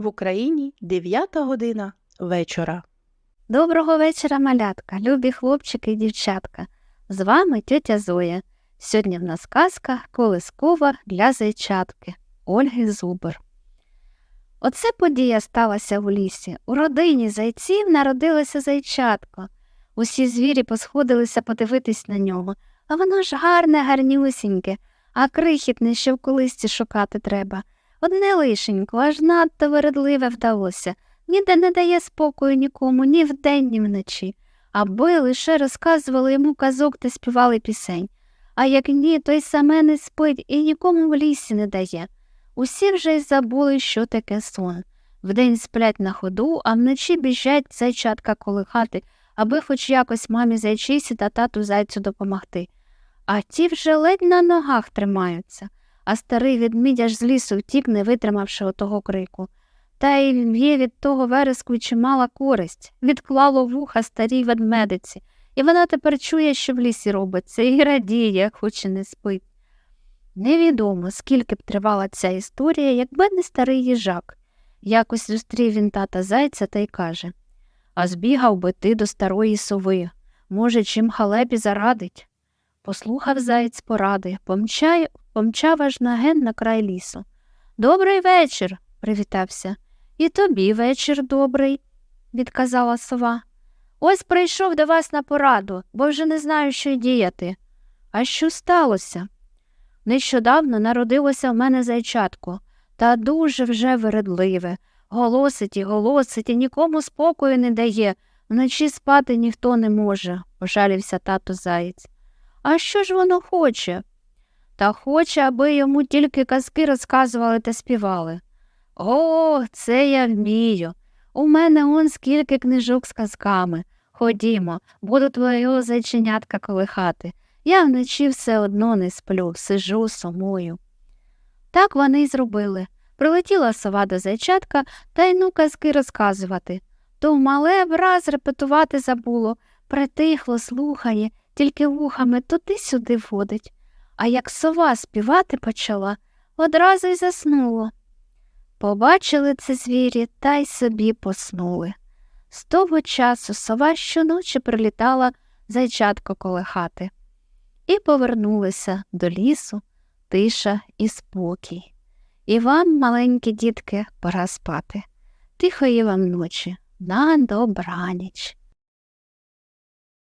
В Україні 9 година вечора. Доброго вечора, малятка, любі хлопчики і дівчатка. З вами тетя Зоя. Сьогодні в нас казка колискова для зайчатки Ольги Зубер. Оце подія сталася у лісі. У родині зайців народилося зайчатко. Усі звірі посходилися подивитись на нього, а воно ж гарне, гарнюсіньке, а крихітне ще в колисці шукати треба. Одне лишенько, аж надто вередливе вдалося ніде не дає спокою нікому ні вдень, ні вночі, аби лише розказували йому казок та співали пісень. А як ні, то й саме не спить і нікому в лісі не дає. Усі вже й забули, що таке сон. Вдень сплять на ходу, а вночі біжать зайчатка колихати, аби хоч якось мамі зайчисі та тату зайцю допомогти. А ті вже ледь на ногах тримаються, а старий ведмідь аж з лісу втік, не витримавши отого крику. Та й є від того вереску чимала користь, відклало вуха старій ведмедиці, і вона тепер чує, що в лісі робиться, і радіє, хоч і не спить. Невідомо, скільки б тривала ця історія, якби не старий їжак. Якось зустрів він тата зайця та й каже А збігав би ти до старої сови. Може, чим халепі зарадить. Послухав заєць поради, помчав, помчав аж на ген на край лісу. Добрий вечір, привітався. І тобі вечір добрий, відказала сова. Ось прийшов до вас на пораду, бо вже не знаю, що й діяти. А що сталося? Нещодавно народилося в мене зайчатко, та дуже вже вередливе. Голосить і голосить, і нікому спокою не дає. Вночі спати ніхто не може, пожалівся тато заєць. А що ж воно хоче? Та хоче, аби йому тільки казки розказували та співали. О, це я вмію. У мене он скільки книжок з казками. Ходімо, буду твого зайченятка колихати. Я вночі все одно не сплю, сижу, сумую. Так вони й зробили. Прилетіла сова до зайчатка та й ну казки розказувати. То мале враз репетувати забуло, притихло, слухає, тільки вухами туди-сюди водить. А як сова співати почала, одразу й заснуло. Побачили це звірі та й собі поснули. З того часу сова щоночі прилітала зайчатко коло хати. І повернулися до лісу, тиша і спокій. І вам, маленькі дітки, пора спати. Тихої вам ночі, на добраніч.